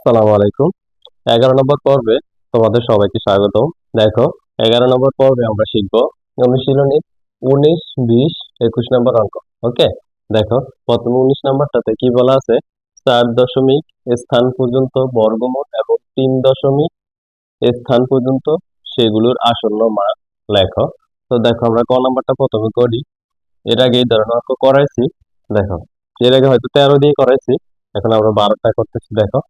আসসালামু আলাইকুম। এগারো নম্বর পর্বে তোমাদের সবাইকে স্বাগতম। দেখো, এগারো নম্বর পর্বে আমরা শিখব অনুশীলনী উনিশ, বিশ, একুশ নম্বর অঙ্ক, ওকে? দেখো উনিশ নম্বরটাতে কি বলা আছে? চার দশমিক স্থান পর্যন্ত বর্গমূল এবং তিন দশমিক স্থান পর্যন্ত সেগুলোর আসন্ন মান লেখো। তো দেখো, আমরা ক নাম্বারটা প্রথমে করি। এর আগে এই ধরনের অঙ্ক করাইছি। দেখো, এর আগে হয়তো তেরো দিয়ে করাইছি। এখন আমরা বারোটা করতেছি, দেখো।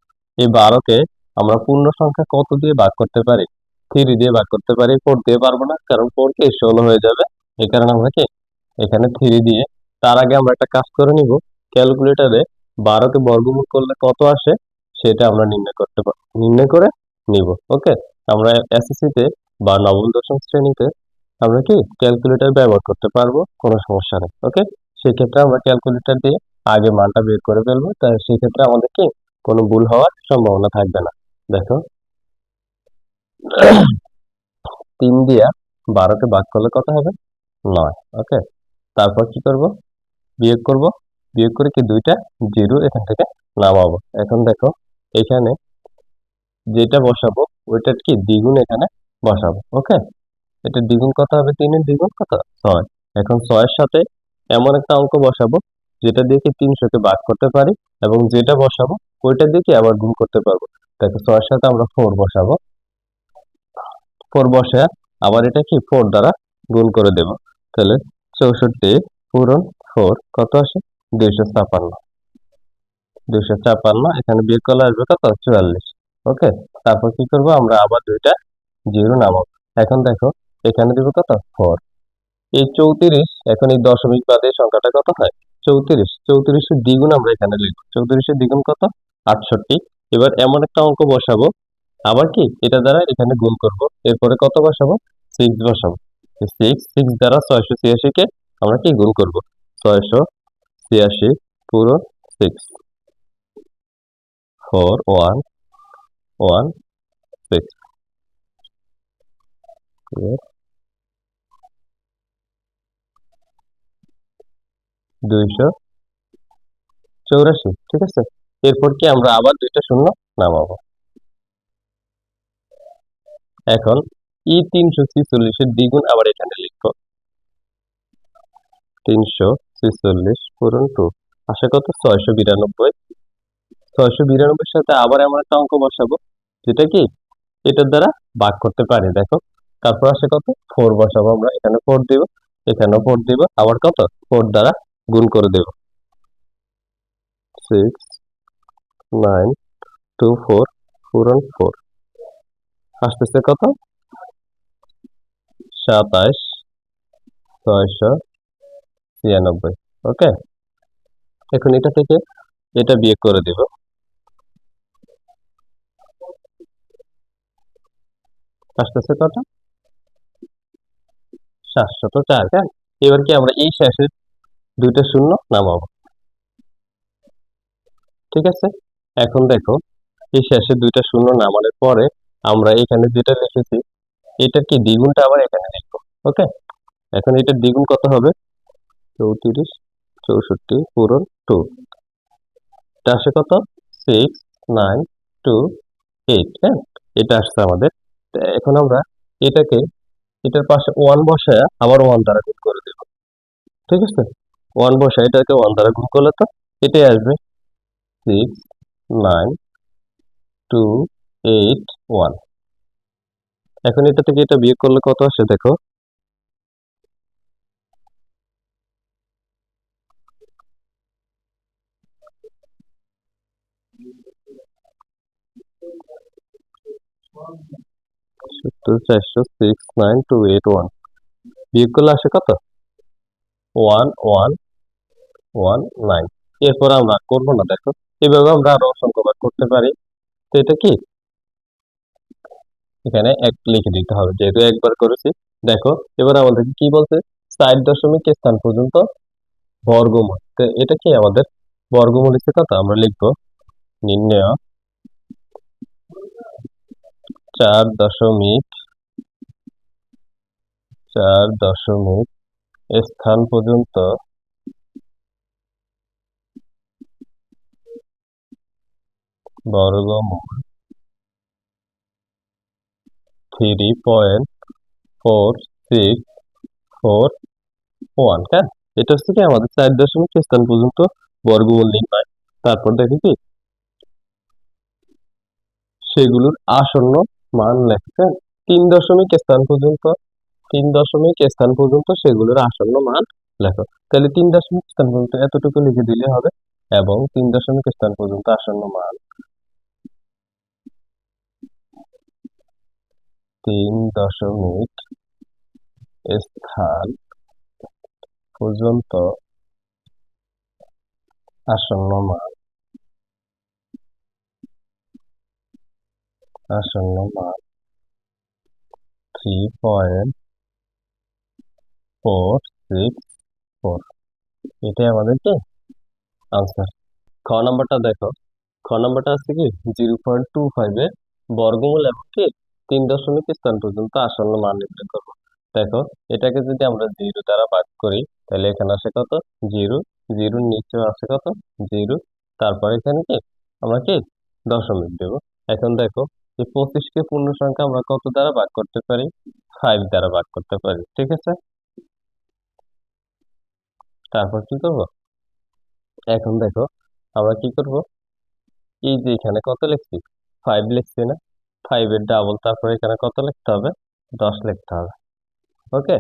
এই বারোকে আমরা পূর্ণ সংখ্যা কত দিয়ে ভাগ করতে পারি? থ্রি দিয়ে ভাগ করতে পারি, ফোর দিয়ে পারব না, কারণ ফোর কে ষোলো হয়ে যাবে। এই কারণে আমরা কি এখানে থ্রি দিয়ে, তার আগে আমরা একটা কাজ করে নিব। ক্যালকুলেটরে বারোকে বর্গমূল করলে কত আসে? সেটা আমরা নির্ণয় করতে নির্ণয় করে নিব, ওকে? আমরা এসএসসিতে বা নবম দশম শ্রেণীতে আমরা কি ক্যালকুলেটর ব্যবহার করতে পারব? কোনো সমস্যা নেই, ওকে? সেক্ষেত্রে আমরা ক্যালকুলেটর দিয়ে আগে মানটা বের করে ফেলব। তাই সেক্ষেত্রে আমাদের কি কোনো ভুল হওয়ার সম্ভাবনা থাকবে না। দেখো। তিন দিয়া বারোকে ভাগ করলে কত হবে? নয়। ওকে? তারপর কি করব? বিয়োগ করব। বিয়োগ করে কি দুইটা? জিরো এখান থেকে নামাবো। এখন দেখো, এখানে যেটা বসাবো, ওইটার কি দ্বিগুণ এখানে বসাবো। ওকে? এটা দ্বিগুণ কত হবে? তিনের দ্বিগুণ কত? ছয়। এখন ছয়ের সাথে এমন একটা অঙ্ক বসাবো, যেটা দিয়ে কি তিনশোকে ভাগ করতে পারি এবং যেটা বসাবো ওইটা দিয়ে কি আবার গুণ করতে পারব। দেখো, ছয়ের সাথে আমরা ফোর বসাবো। ফোর বসে আবার এটা কি ফোর দ্বারা গুণ করে দেব। তাহলে চৌষট্টি পূরণ ফোর কত আসে? দুইশো ছাপান্ন। দুইশো ছাপান্ন, এখানে বিয়োগ করলে আসবে কত? চুয়াল্লিশ। ওকে, তারপর কি করব? আমরা আবার দুইটা জিরো নামাবো। এখন দেখো, এখানে দিব কত? ফোর এই চৌত্রিশ, এখন এই দশমিক বাদে সংখ্যাটা কত হয়? চৌত্রিশ। চৌত্রিশের দ্বিগুণ আমরা এখানে লিখব। চৌত্রিশের দ্বিগুণ কত? আটষট্টি। এবার এমন একটা অঙ্ক বসাবো। আবার কি? এটা দ্বারা এখানে গুণ করব। এরপরে কত বসাবো? সিক্স বসাবো। সিক্স সিক্স দ্বারা ছয়শো ছিয়াশিকে আমরা কি গুণ করব? ছয়শো ছিয়াশি পুরো six four one one six দুইশো চৌরাশি, ঠিক আছে? এরপর কি আমরা আবার দুইটা শূন্য নামাবো? এখন ই তিনশো ছিচল্লিশের দ্বিগুণ আবার এখানে লিখব। তিনশো ছিচল্লিশ পূরণ টু। আসে কত ছয়শো বিরানব্বই। ছয়শো বিরানব্বইয়ের সাথে আবার এমন একটা অঙ্ক বসাবো, যেটা কি এটার দ্বারা ভাগ করতে পারি। দেখো, তারপর আসে কত ফোর বসাবো আমরা। এখানে ফোর দিব, এখানেও ফোর দিব। আবার কত? ফোর দ্বারা গুণ করে দেব। সিক্স নাইন টু ফোর পূরণ ফোর আসতেছে কত? সাতাশ, ছয়শো ছিয়ানব্বই। ওকে? এখন এটা থেকে এটা বিয়োগ করে দিব। আসতেছে কত? সাতশত চার হ্যাঁ? এবার কি আমরা এই শেষের দুইটা শূন্য নামাবো? ঠিক আছে? এখন দেখো, এই শেষে দুইটা শূন্য নামানোর পরে আমরা এখানে যেটা লিখেছি, এটার কি দ্বিগুণটা আবার এখানে লিখব ওকে এখন এটার দ্বিগুণ কত হবে? চৌত্রিশ, চৌষট্টি, পূরণ টু। আসে কত? সিক্স নাইন টু এইট হ্যাঁ? এটা আসছে আমাদের। এখন আমরা এটাকে, এটার পাশে ওয়ান বসায় আবার ওয়ান দ্বারা গুণ করে দেব। ঠিক আছে? ওয়ান বসায় এটাকে ওয়ান দ্বারা গুণ করলে তো এটাই আসবে। Six nine two eight one এখন এটা থেকে এটা বিয়োগ করলে কত আসে দেখো? চারশো six nine two eight one কত? ওয়ান ওয়ান ওয়ান নাইন এরপর আমরা করব না, দেখো। এভাবে আমরা আরও অসংখ্যবার করতে পারি। তো এটা কি? এখানে এক লিখে দিতে হবে, যেহেতু একবার করেছি। দেখো, এবার আমাদেরকে কি বলছে? ষাট দশমিক স্থান পর্যন্ত বর্গমূল। তো এটা কি আমাদের বর্গমূল হিসেবে কত? আমরা লিখব নির্ণয় চার দশমিক চার দশমিক স্থান পর্যন্ত বর্গমূল three point four six four one হ্যাঁ এটা হচ্ছে কি আমাদের চার দশমিক স্থান পর্যন্ত বর্গমূল নির্ণয়। তারপর দেখি কি? সেগুলোর আসন্ন মান লেখছেন তিন দশমিক স্থান পর্যন্ত, তিন দশমিক স্থান পর্যন্ত সেগুলোর আসন্ন মান লেখো। তাহলে তিন দশমিক স্থান পর্যন্ত এতটুকু লিখে দিলে হবে এবং তিন দশমিক স্থান পর্যন্ত আসন্ন মান তিন দশমিক স্থান পর্যন্ত আসন্ন মান। আসন্ন মান three point four six four এটাই আমাদের কি? আনসার খ নম্বরটা দেখো। খ নম্বরটা আছে কি? জিরো পয়েন্ট টু ফাইভের বর্গমূল এবং কি? তিন দশমিক স্থান পর্যন্ত আসন্ন মান নির্ণয় করব। দেখো, এটাকে যদি আমরা জিরো দ্বারা ভাগ করি, তাহলে এখানে আসে কত? জিরো। জিরোর নিচে আছে কত? জিরো। তারপর এখানে কি? আমরা কি? দশমিক দেব। এখন দেখো যে পঁচিশকে পূর্ণ সংখ্যা আমরা কত দ্বারা ভাগ করতে পারি? ফাইভ দ্বারা ভাগ করতে পারি, ঠিক আছে? তারপর কি করব? এখন দেখো, আমরা কি করব? এই যে এখানে কত লিখছি? ফাইভ লিখছি না? ফাইভের ডাবল তারপর এখানে কত লিখতে হবে? দশ লিখতে হবে। ওকে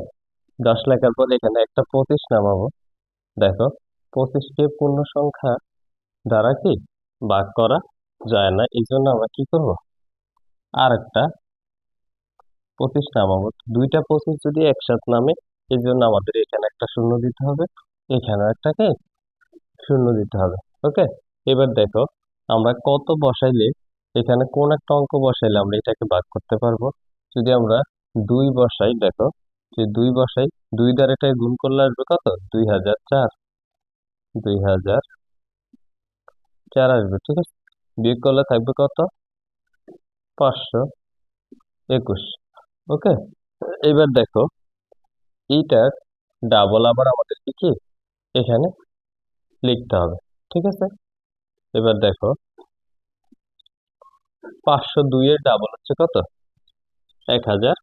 দশ লেখার পর এখানে একটা পঁচিশ নামাবো। দেখো পঁচিশকে পূর্ণ সংখ্যা দ্বারা কি? ভাগ করা যায় না। এই জন্য আমরা কি করব? আর একটা পঁচিশ নামাবো। দুইটা পঁচিশ যদি একসাথে নামে, এই জন্য আমাদের এখানে একটা শূন্য দিতে হবে। এখানে একটাকে শূন্য দিতে হবে। ওকে এবার দেখো, আমরা কত বসাইলে এখানে কোন একটা অঙ্ক বসাইলে আমরা এটাকে ভাগ করতে পারব। যদি আমরা দুই বসাই, দেখো, যে দুই বসাই, দুই দ্বারা এটাকে গুণ করলে আসবে কত? দুই হাজার চার। দুই হাজার চার আসবে, ঠিক আছে? বিয়োগ করলে থাকবে কত? পাঁচশো একুশ, ওকে? এবার দেখো, এইটার ডাবল আবার আমাদেরকে কি? এখানে লিখতে হবে, ঠিক আছে? এবার দেখো পাঁচশো দুইয়ের ডাবল হচ্ছে কত? এক হাজার।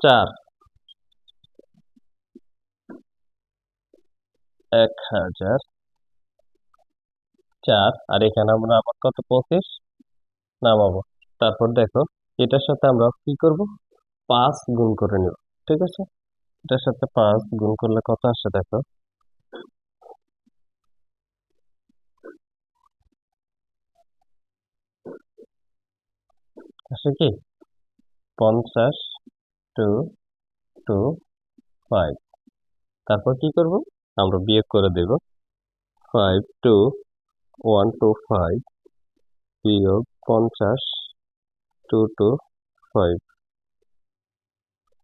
চার। এক হাজার। চার। আর এখানে আমরা আবার কত? পঁচিশ। নামাবো। তারপর দেখো, এটার সাথে আমরা কি করব? পাঁচ গুণ করে নেব। ঠিক আছে? এটার সাথে পাঁচ গুণ করলে কত আসে দেখো? আসে কি? পঞ্চাশ টু টু ফাইভ তারপর কি করব? আমরা বিয়োগ করে দেব। Five two one two five বিয়োগ পঞ্চাশ টু টু ফাইভ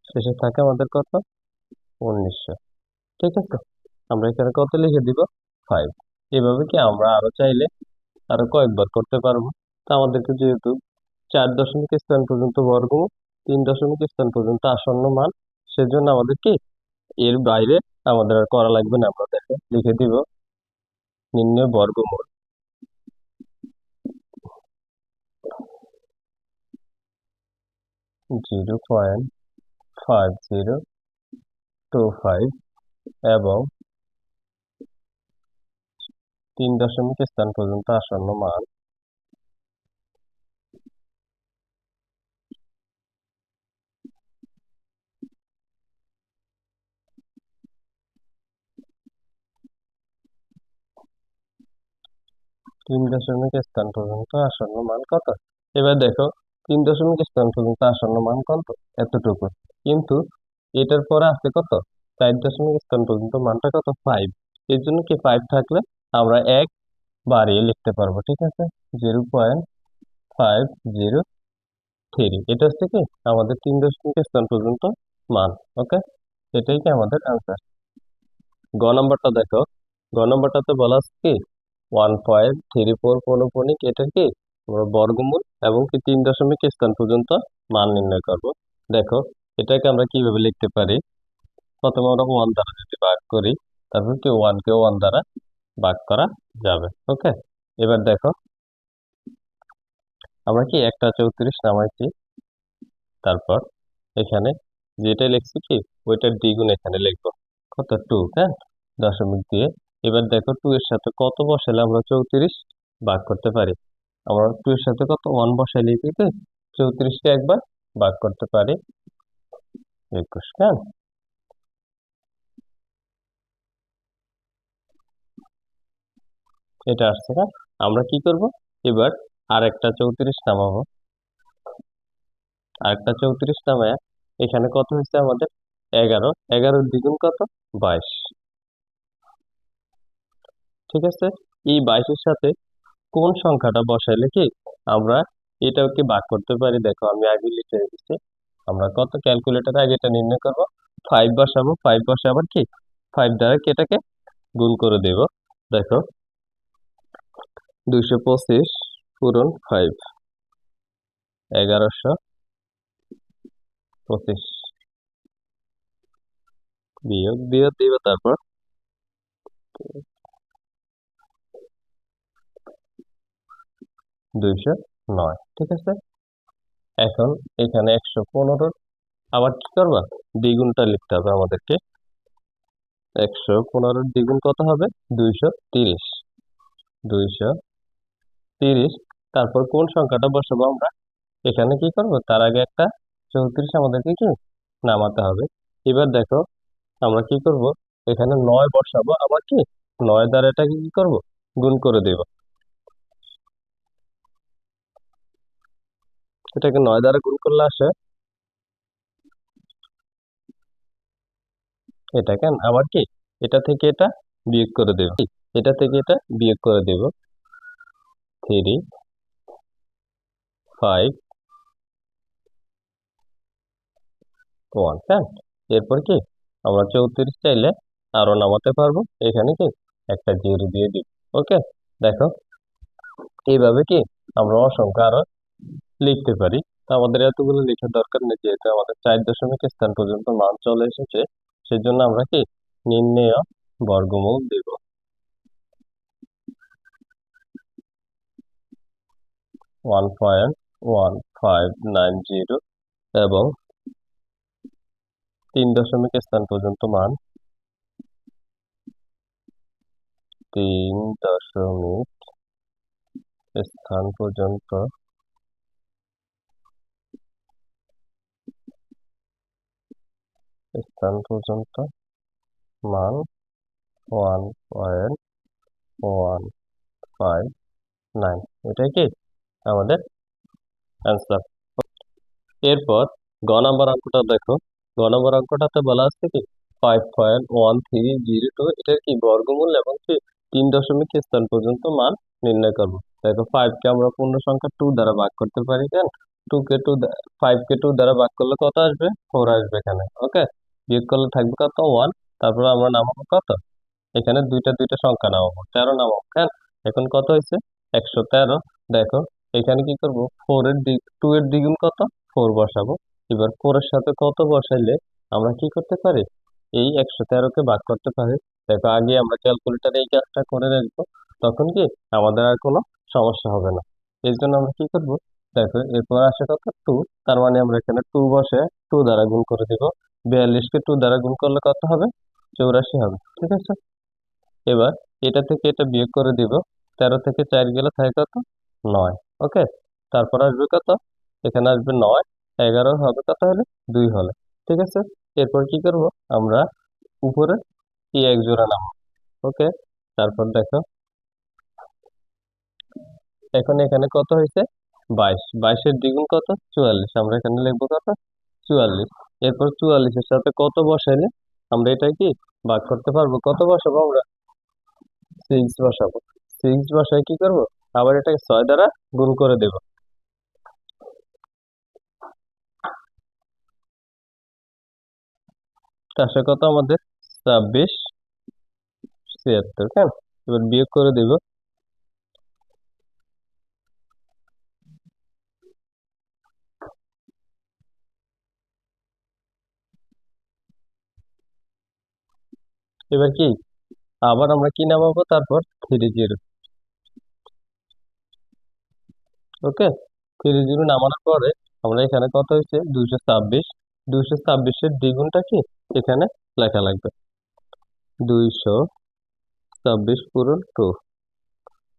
শেষে থাকে আমাদের কত? উনিশশো। ঠিক আছে? আমরা এখানে কত লিখে দিব? ফাইভ এভাবে কি আমরা আরও চাইলে আরও কয়েকবার করতে পারব? তা আমাদেরকে যেহেতু চার দশমিক স্থান পর্যন্ত বর্গমূল, তিন দশমিক স্থান পর্যন্ত আসন্ন মান। সেজন্য আমাদের কি এর বাইরে আমাদের আর করা লাগবে না। আমরা দেখো, লিখে দিব নির্ণয় বর্গমূল। Zero point five zero two five এবং তিন দশমিক স্থান পর্যন্ত আসন্ন মান। তিন দশমিক স্থান পর্যন্ত আসন্ন মান কত? এবার দেখো, তিন দশমিক স্থান পর্যন্ত আসন্ন মান কত? এতটুকু। কিন্তু এটার পরে আছে কত? চার দশমিক স্থান পর্যন্ত মানটা কত? ফাইভ এর জন্য কি ফাইভ থাকলে আমরা এক বাড়িয়ে লিখতে পারব, ঠিক আছে? Zero point five zero three এটা হচ্ছে কি? আমাদের তিন দশমিক স্থান পর্যন্ত মান ওকে এটাই কি আমাদের আনসার গ নম্বরটা দেখো। গ নম্বরটাতে বলা আছে কি? ওয়ান পয়েন্ট থ্রি ফোর পৌনপণিক এটার কি? আমরা বর্গমূল এবং কি তিন দশমিক স্থান পর্যন্ত মান নির্ণয় করব। দেখো, এটাকে আমরা কীভাবে লিখতে পারি? প্রথমে আমরা ওয়ান দ্বারা যদি ভাগ করি তারপর কি ওয়ানকে ওয়ান দ্বারা ভাগ করা যাবে ওকে এবার দেখো, আমরা কি একটা চৌত্রিশ নামাইছি, তারপর এখানে যেটা লিখছি কি, ওইটার দ্বিগুণ এখানে লিখব, কত? টু হ্যাঁ? দশমিক দিয়ে এবার দেখো টু এর সাথে কত বসালে আমরা চৌত্রিশ ভাগ করতে পারি। আমরা টু এর সাথে কত? ওয়ান বসাইলে কি? চৌত্রিশকে একবার ভাগ করতে পারি। হ্যাঁ এটা আসছে, না? আমরা কি করব? এবার আর একটা চৌত্রিশ নামাবো। আর একটা চৌত্রিশ নামায় এখানে কত হয়েছে আমাদের? এগারো। এগারোর দ্বিগুণ কত? বাইশ। ঠিক আছে? এই বাইশের সাথে কোন সংখ্যাটা বসাইলে কি আমরা এটাও কি ভাগ করতে পারি? দেখো, আমি আগে লিখে রেখেছি। আমরা কত ক্যালকুলেটারে আগে এটা নির্ণয় করব? ফাইভ বসাবো। ফাইভ বসে আবার কি? ফাইভ দ্বারা এটাকে গুণ করে দেব? দেখো, দুইশো পঁচিশ পূরণ ফাইভ এগারোশো পঁচিশ। বিয়োগ বিয়োগ দিব তারপর দুইশো নয়, ঠিক আছে? এখন এখানে একশো পনেরো, আবার কি করবা? দ্বিগুণটা লিখতে হবে আমাদেরকে। একশো পনেরোর দ্বিগুণ কত হবে? দুইশো তিরিশ। দুইশো তিরিশ, তারপর কোন সংখ্যাটা বসাবো আমরা? এখানে কি করব? তার আগে একটা চৌত্রিশ আমাদেরকে কি? নামাতে হবে। এবার দেখো, আমরা কি করব? এখানে নয় বসাবো, আবার কি? নয় দ্বারা এটাকে কি করব? গুণ করে দেব। এটাকে নয় দ্বারা গুণ করলে আসে। এটা কেন? আবার কি? এটা থেকে এটা বিয়োগ করে দেব। এটা থেকে এটা বিয়োগ করে দেব। থ্রি, ফাইভ, ওয়ান হ্যাঁ? এরপর কি? আমরা চৌত্রিশ চাইলে আরও নামাতে পারব। এখানে কি? একটা জিরো দিয়ে দিব ওকে? দেখো। এইভাবে কি? আমরা অসংখ্য আরও লিখতে পারি। তো আমাদের এতগুলো লেখার দরকার নেই, যেহেতু আমাদের চার দশমিক স্থান পর্যন্ত মান চলে এসেছে, সেজন্য আমরা কি নির্ণেয় বর্গমূল দেব। One point one five nine zero এবং তিন দশমিক স্থান পর্যন্ত মান তিন দশমিক স্থান পর্যন্ত স্থান পর্যন্ত মান one point one five nine এটাই কি? আমাদের অ্যান্সার এরপর গ নাম্বার অঙ্কটা দেখো। গ নাম্বার অঙ্কটাতে বলা আছে কি? Five point one three zero two এটার কি বর্গমূল এবং কি? তিন দশমিক স্থান পর্যন্ত মান নির্ণয় করব। দেখো ফাইভ কে আমরা পূর্ণ সংখ্যা টু দ্বারা ভাগ করতে পারি কেন টু কে টু ফাইভ কে টু দ্বারা ভাগ করলে কত আসবে? ফোর আসবে এখানে। ওকে বিয়োগ করলে থাকবে কত? ওয়ান তারপর আমরা নামাবো কত? এখানে দুইটা দুইটা সংখ্যা নামাবো, তেরো নামাবো কেন এখন কত হয়েছে? একশো তেরো। দেখো, এখানে কি করব? ফোর এর দিক টু এর দ্বিগুণ কত? ফোর বসাবো। এবার ফোর এর সাথে কত বসাইলে আমরা কি করতে পারি? এই একশো তেরোকে ভাগ করতে পারি। দেখো, আগে আমরা ক্যালকুলেটারে এই কাজটা করে রাখব তখন কি? আমাদের আর কোনো সমস্যা হবে না। এই জন্য আমরা কি করব? দেখো, এরপর আসে কত? টু তার মানে আমরা এখানে টু বসে টু দ্বারা গুণ করে দিব। বিয়াল্লিশকে টু দ্বারা গুণ করলে কত হবে? চৌরাশি হবে, ঠিক আছে? এবার এটা থেকে এটা বিয়োগ করে দিব, তেরো থেকে চার গেলে থাকে কত? নয়, ওকে? তারপর আসবে কত? এখানে আসবে নয়, এগারো হবে কত হলে? দুই হলে, ঠিক আছে? এরপর কি করব? আমরা উপরে এই এক জোড়া নামাবো, ওকে? তারপর দেখো, এখন এখানে কত হয়েছে? বাইশ, বাইশের দ্বিগুণ কত? চুয়াল্লিশ, আমরা এখানে লিখব কত? চুয়াল্লিশ। এরপর চুয়াল্লিশের সাথে কত বসাইলে আমরা এটা কি ভাগ করতে পারব? কত বসাবো আমরা? সিক্স বসাবো। সিক্স বসায় কি করব? আবার এটাকে ছয় দ্বারা গুণ করে দেব। কত আমাদের? ছাব্বিশ, ছিয়াত্তর হ্যাঁ এবার বিয়োগ করে দেব। এবার কি? আবার আমরা কি নামাবো? তারপর three zero okay three zero নামানোর পরে আমরা এখানে কত হয়েছে? দুইশো ছাব্বিশ। দুইশো ছাব্বিশের দ্বিগুণটা কি? এখানে লেখা লাগবে। দুইশো ছাব্বিশ পূরণ টু।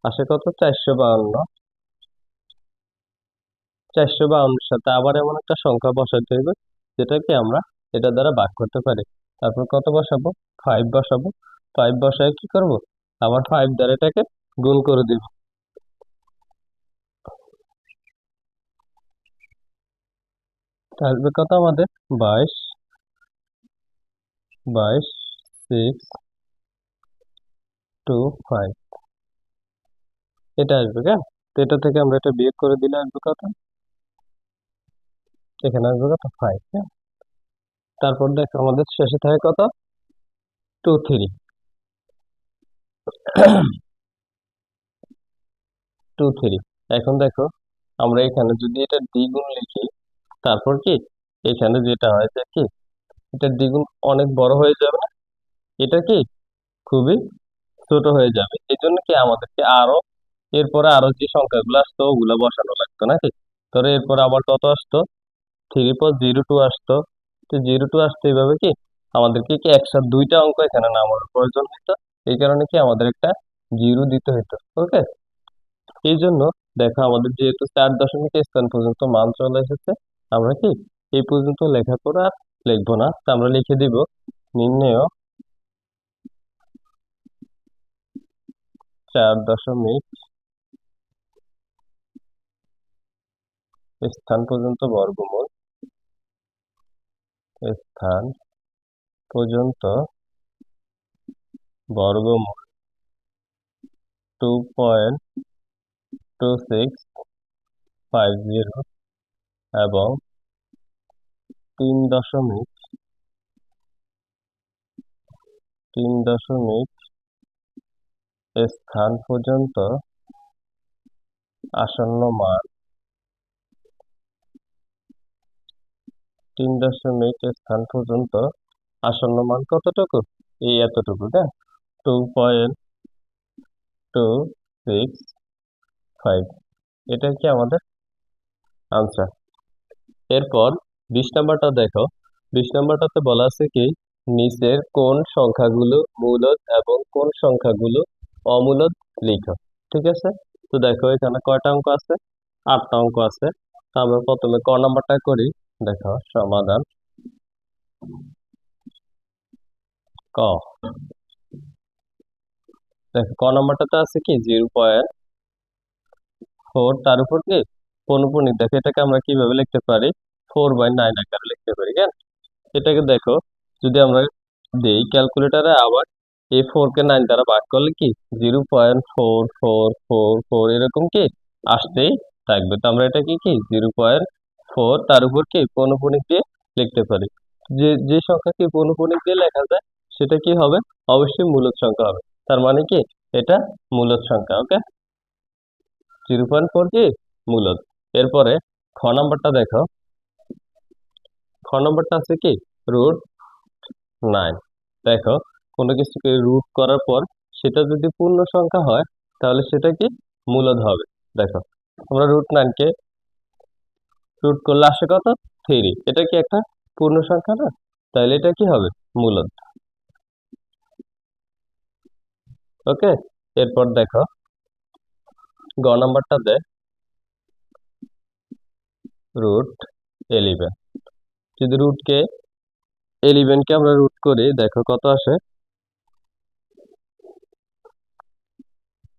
আসে কত? চারশো বাউন্ন। চারশো বাউন্নের সাথে আবার এমন একটা সংখ্যা বসাতে হবে, যেটাকে আমরা এটা দ্বারা ভাগ করতে পারি। তারপর কত বসাবো? ফাইভ বসাবো। ফাইভ বসায় কি করব? আবার ফাইভ দ্বারা এটাকে গোল করে দিব। আসবে কত আমাদের? বাইশ। বাইশ সিক্স টু ফাইভ এটা আসবে কেন তো এটা থেকে আমরা এটা বিয়োগ করে দিলে আসবে কত? এখানে আসবে কত? ফাইভ হ্যাঁ? তারপর দেখো, আমাদের শেষে থাকে কত? টু থ্রি টু থ্রি এখন দেখো, আমরা এখানে যদি এটা দ্বিগুণ লিখি, তারপর কি? এখানে যেটা হয়েছে কি? এটা দ্বিগুণ অনেক বড় হয়ে যাবে এটা কি? খুবই ছোট হয়ে যাবে। এই জন্য কি আমাদেরকে আরও, এরপরে আরও যে সংখ্যাগুলো আসতো, ওগুলো বসানো লাগতো নাকি? ধরো এরপরে আবার কত আসতো? থ্রি পর জিরো টু আসতো। জিরো টু আসতো এইভাবে কি, আমাদেরকে কি একসাথে দুইটা অঙ্ক এখানে নামানোর প্রয়োজন হতো এই কারণে কি আমাদের একটা জিরো দিতে হতো ওকে? এই জন্য দেখো আমাদের যেহেতু চার দশমিক স্থান পর্যন্ত মান চলে এসেছে, আমরা কি এই পর্যন্ত লেখা করে আর লিখব না। আমরা লিখে দিব নির্ণয় চার দশমিক স্থান পর্যন্ত বর্গমূল স্থান পর্যন্ত বর্গমূল two point two six five zero এবং তিন দশমিক তিন দশমিক স্থান পর্যন্ত আসন্ন মান তিন দশমিক স্থান পর্যন্ত আসন্ন মান কতটুকু? এই এতটুকু হ্যাঁ? Two point two six five এটা কি আমাদের আনসার এরপর বিশ নাম্বারটা দেখো। বিশ নাম্বারটাতে বলা আছে কি, নিচের কোন সংখ্যাগুলো মূলত এবং কোন সংখ্যাগুলো অমূলত লিখো, ঠিক আছে? তো দেখো এখানে কয়টা অঙ্ক আছে? আটটা অঙ্ক আছে। আমরা প্রথমে ক নাম্বারটা করি। দেখো, সমাধান। ক। দেখো, ক নাম্বারটাতে আছে কি? জিরো পয়েন্ট ফোর, তার উপর কি? পৌনপুণিক দেখো, এটাকে আমরা কীভাবে লিখতে পারি? ফোর বাই নাইন আকারে লিখতে পারি, কেন? এটাকে দেখো, যদি আমরা দেই ক্যালকুলেটারে আবার এই ফোর কে নাইন দ্বারা ভাগ করলে কি? Zero point four four four four, এরকম কি? আসতেই থাকবে। তো আমরা এটা কি কি? জিরো পয়েন্ট ফোর তার উপর কি পৌনপুণিক দিয়ে লিখতে পারি? যে যে সংখ্যা কি পৌনপুণিক দিয়ে লেখা যায়, সেটা কি হবে? অবশ্যই মূলদ সংখ্যা হবে। তার মানে কি? এটা মূলদ সংখ্যা, ওকে? জিরো পয়েন্ট ফোর কি? মূলদ এরপরে খ নম্বরটা দেখো। খ নাম্বারটা আছে কি? Root nine. দেখো, কোনো কিছুকে রুট করার পর সেটা যদি পূর্ণ সংখ্যা হয়, তাহলে সেটা কি? মূলদ হবে। দেখো, আমরা রুট নাইনকে রুট করলে আসে কত? থ্রি এটা কি একটা পূর্ণ সংখ্যা না? তাহলে এটা কি হবে? মূলত ওকে এরপর দেখো। গ নাম্বারটা দেয় রুট এলিভেন যদি রুটকে এলিভেনকে আমরা রুট করি, দেখো কত আসে?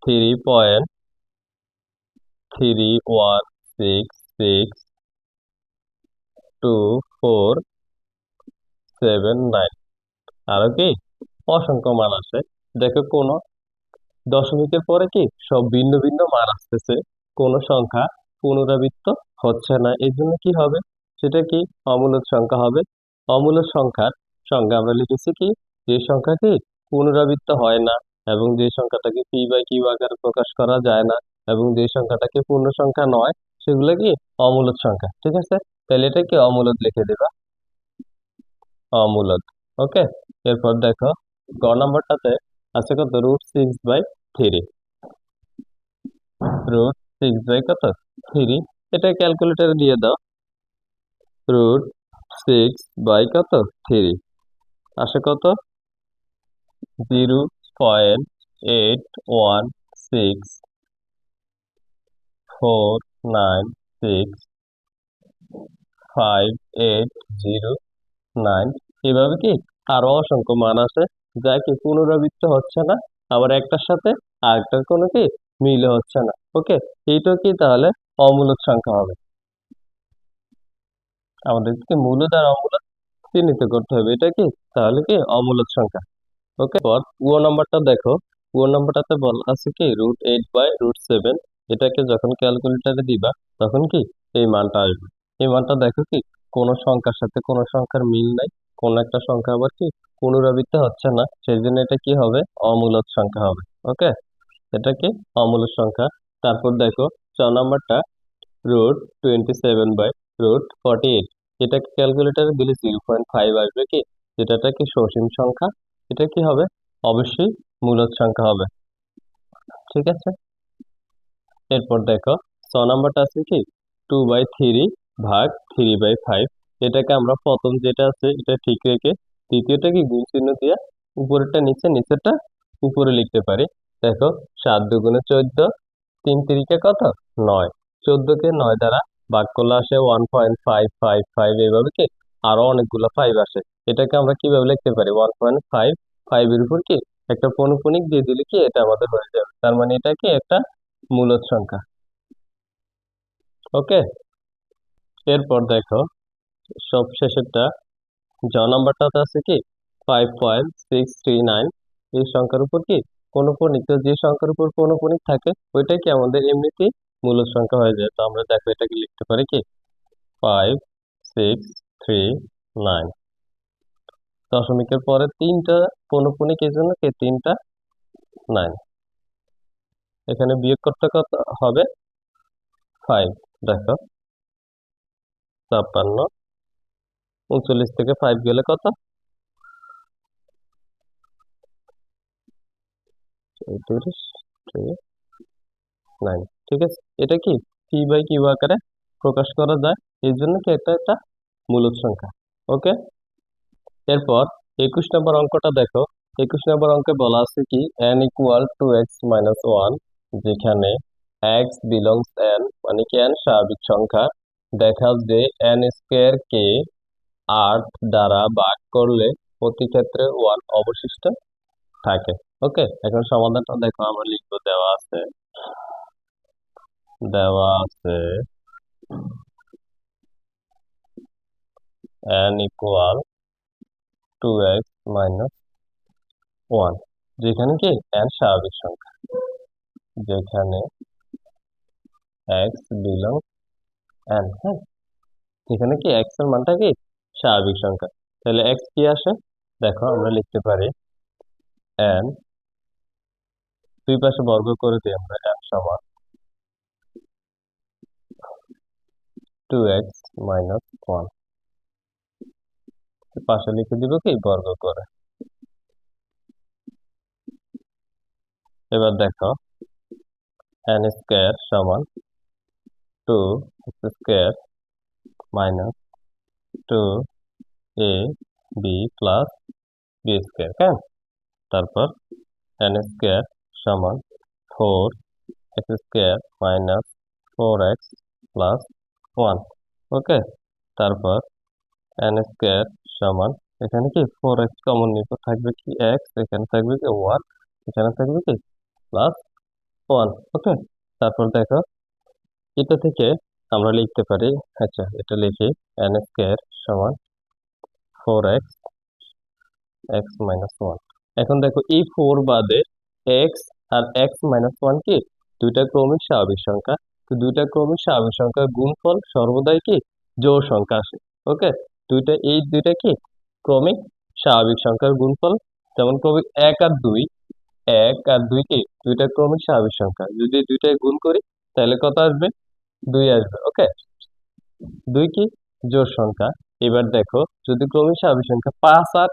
Three point three one six six two four seven nine আরও কি? অসংখ্য মান আসে দেখো কোনো দশমিকের পরে কি সব ভিন্ন ভিন্ন মান আসতেছে। কোনো সংখ্যা পুনরাবৃত্ত হচ্ছে না। এই জন্য কি হবে? সেটা কি? অমূলদ সংখ্যা হবে। অমূলদ সংখ্যার সঙ্গে আমরা লিখেছি কি? যে সংখ্যা কি পুনরাবৃত্ত হয় না এবং যে সংখ্যাটাকে পি বাই কিউ আকারে প্রকাশ করা যায় না এবং যে সংখ্যাটাকে পূর্ণ সংখ্যা নয়, সেগুলো কি? অমূলদ সংখ্যা। ঠিক আছে? তাহলে এটা কি অমূলদ লিখে দেবা। অমূলদ, ওকে? এরপর দেখো, গ নাম্বারটাতে আছে কত? Root six by three root six by কত? থ্রি এটা ক্যালকুলেটরে দিয়ে দাও। রুট সিক্স বাই কত? থ্রি আসে কত? Zero point eight one six four nine six এভাবে কি? আরও অসংখ্য মান আছে, যা কি পুনরাবৃত্ত হচ্ছে না, আবার একটার সাথে আরেকটার কোনো কি মিল হচ্ছে না ওকে এইটা কি তাহলে অমূলক সংখ্যা হবে। আমাদের কি মূলদ আর অমূলদ চিহ্নিত করতে হবে, এটা কি? তাহলে কি অমূলক সংখ্যা ওকে পর ও নাম্বারটা দেখো, ও নাম্বারটাতে বলা আছে কি root eight by root seven এটাকে যখন ক্যালকুলেটারে দিবা, তখন কি এই মানটা আসবে। এই মানটা দেখো কি, কোন সংখ্যার সাথে কোন সংখ্যার মিল নাই, কোন একটা সংখ্যা আবার কি পুনরাবৃত্তি হচ্ছে না সেই জন্য এটা কি হবে? অমূলক সংখ্যা হবে, ওকে? এটা কি? অমূলক সংখ্যা। তারপর দেখো, ছ নাম্বারটা root twenty seven by root forty eight এটাকে ক্যালকুলেটারে দিলে জিরো পয়েন্ট ফাইভ আসবে কি? যেটাটা কি সসীম সংখ্যা? এটা কি হবে? অবশ্যই মূলদ সংখ্যা হবে। ঠিক আছে? এরপর দেখো, ছ নাম্বারটা আছে কি? টু বাই থ্রি ভাগ থ্রি বাই ফাইভ এটাকে আমরা প্রথম যেটা আছে এটা ঠিক রেখে দ্বিতীয়টা কি গুণ চিহ্ন দিয়ে উপরেরটা নিচে, নিচেরটা উপরে লিখতে পারি। দেখো, সাত দুগুণে চোদ্দ, তিন তিরিকে কত? নয়। চোদ্দকে নয় দ্বারা ভাগ করলে আসে one point five five five এইভাবে কি? আরও অনেকগুলো ফাইভ আসে। এটাকে আমরা কীভাবে লিখতে পারি? ওয়ান পয়েন্ট ফাইভ ফাইভের উপর কি? একটা পনুপনিক দিয়ে দিলে কি এটা আমাদের হয়ে যাবে। তার মানে এটা কি? একটা মূলদ সংখ্যা। ওকে এরপর দেখো সব শেষেরটা জ নাম্বারটাতে আছে কি? Five point six three nine এই সংখ্যার উপর কি? পৌনঃপুনিক তো যে সংখ্যার উপর পৌনঃপুনিক থাকে, ওইটাই কি আমাদের এমনিতেই মূলদ সংখ্যা হয়ে যায়। তো আমরা দেখো এটাকে লিখতে পারি কি? ফাইভ সিক্স থ্রি নাইন দশমিকের পরে তিনটা পৌনঃপুনিক এই জন্য কি? তিনটা নাইন এখানে বিয়োগ করতে কত হবে? ফাইভ দেখো। ছাপ্পান্ন। উনচল্লিশ থেকে ফাইভ গেলে কত? ঠিক আছে। এটা কি? পি বাই কিউ আকারে প্রকাশ করা যায়। এই জন্য কি একটা একটা মূলদ সংখ্যা ওকে এরপর একুশ নম্বর অঙ্কটা দেখো। একুশ নম্বর অঙ্কে বলা আছে কি? N equal to X minus one যেখানে এক্স বিলংস এন মানে কি এন স্বাভাবিক সংখ্যা। দেখা যে এন স্কোয়ার কে আট দ্বারা ভাগ করলে প্রতি ক্ষেত্রে ওয়ান অবশিষ্ট থাকে। ওকে এখন সমাধানটা দেখো, আমরা লিখব, দেওয়া আছে দেওয়া আছে n equal to X minus one যেখানে কি? n স্বাভাবিক সংখ্যা। যেখানে x বিলং n হ্যাঁ এখানে কি x এর মানটা কি? স্বাভাবিক সংখ্যা। তাহলে x কি আসে? দেখো, আমরা লিখতে পারি n দুই পাশে বর্গ করে দিই আমরা n সমান টু এক্স মাইনাস ওয়ান পাশে লিখে দিব কি? বর্গ করে। এবার দেখো এন স্কোয়ার সমান two X square minus two A B plus B square কেন তারপর এন স্কোয়ার সমান four X square minus four X plus one okay তারপর এন স্কোয়ার সমান এখানে কি? ফোর এক্স কমন নিব থাকবে কি? এক্স এখানে থাকবে কি? ওয়ান এখানে থাকবে কি? প্লাস ওয়ান ওকে তারপর দেখো এটা থেকে আমরা লিখতে পারি আচ্ছা এটা লিখি এন স্কোয়ার সমান four X X minus one এখন দেখো, এই ফোর বাদে এক্স আর এক্স মাইনাস ওয়ান কি? দুইটা ক্রমিক স্বাভাবিক সংখ্যা। তো দুইটা ক্রমিক স্বাভাবিক সংখ্যার গুণফল সর্বদাই কি? জোড় সংখ্যা আসে, ওকে? দুইটা, এই দুইটা কি? ক্রমিক স্বাভাবিক সংখ্যার গুণফল। যেমন ক্রমিক এক আর দুই, এক আর দুই কি? দুইটা ক্রমিক স্বাভাবিক সংখ্যা। যদি দুইটাই গুণ করি, তাহলে কত আসবে? দুই আসবে ওকে দুই কি? জোর সংখ্যা। এবার দেখো, যদি ক্রমিক স্বাভাবিক সংখ্যা পাঁচ আর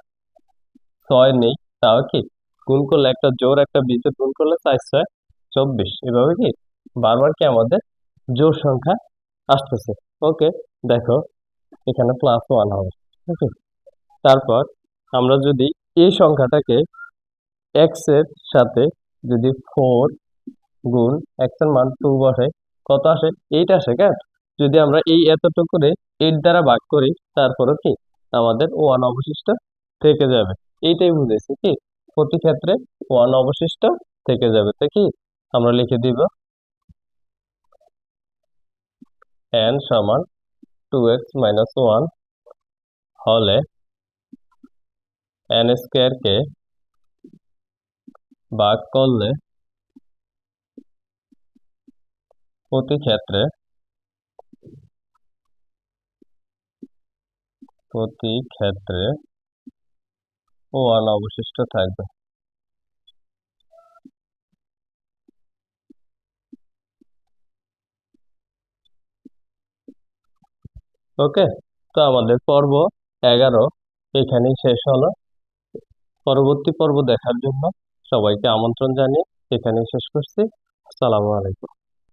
ছয় নেই, তাও কি? গুণ করলে একটা জোর একটা বিজোড় গুণ করলে চার, ছয়, চব্বিশ। এভাবে কি? বারবার কি আমাদের জোর সংখ্যা আসতেছে ওকে দেখো, এখানে প্লাস ওয়ান হবে ওকে তারপর আমরা যদি এই সংখ্যাটাকে এক্সের সাথে যদি ফোর গুণ এক্সের মান টু বসাই কত আসে? এইট আসে কেন যদি আমরা এই এতটুকু করে এইট দ্বারা ভাগ করি, তারপরও কি? আমাদের ওয়ান অবশিষ্ট থেকে যাবে। এইটাই বুঝেছি, কি? প্রতি ক্ষেত্রে ওয়ান অবশিষ্ট থেকে যাবে। তো কি? আমরা লিখে দিব এন সমান টু এক্স মাইনাস ওয়ান হলে এন স্কোয়ারকে ভাগ করলে প্রতি ক্ষেত্রে প্রতি ক্ষেত্রে ওয়ান অবশিষ্ট থাকবে। ওকে, তো আমাদের পর্ব এগারো এখানেই শেষ হলো। পরবর্তী পর্ব দেখার জন্য সবাইকে আমন্ত্রণ জানিয়ে এখানেই শেষ করছি। আসসালামু আলাইকুম।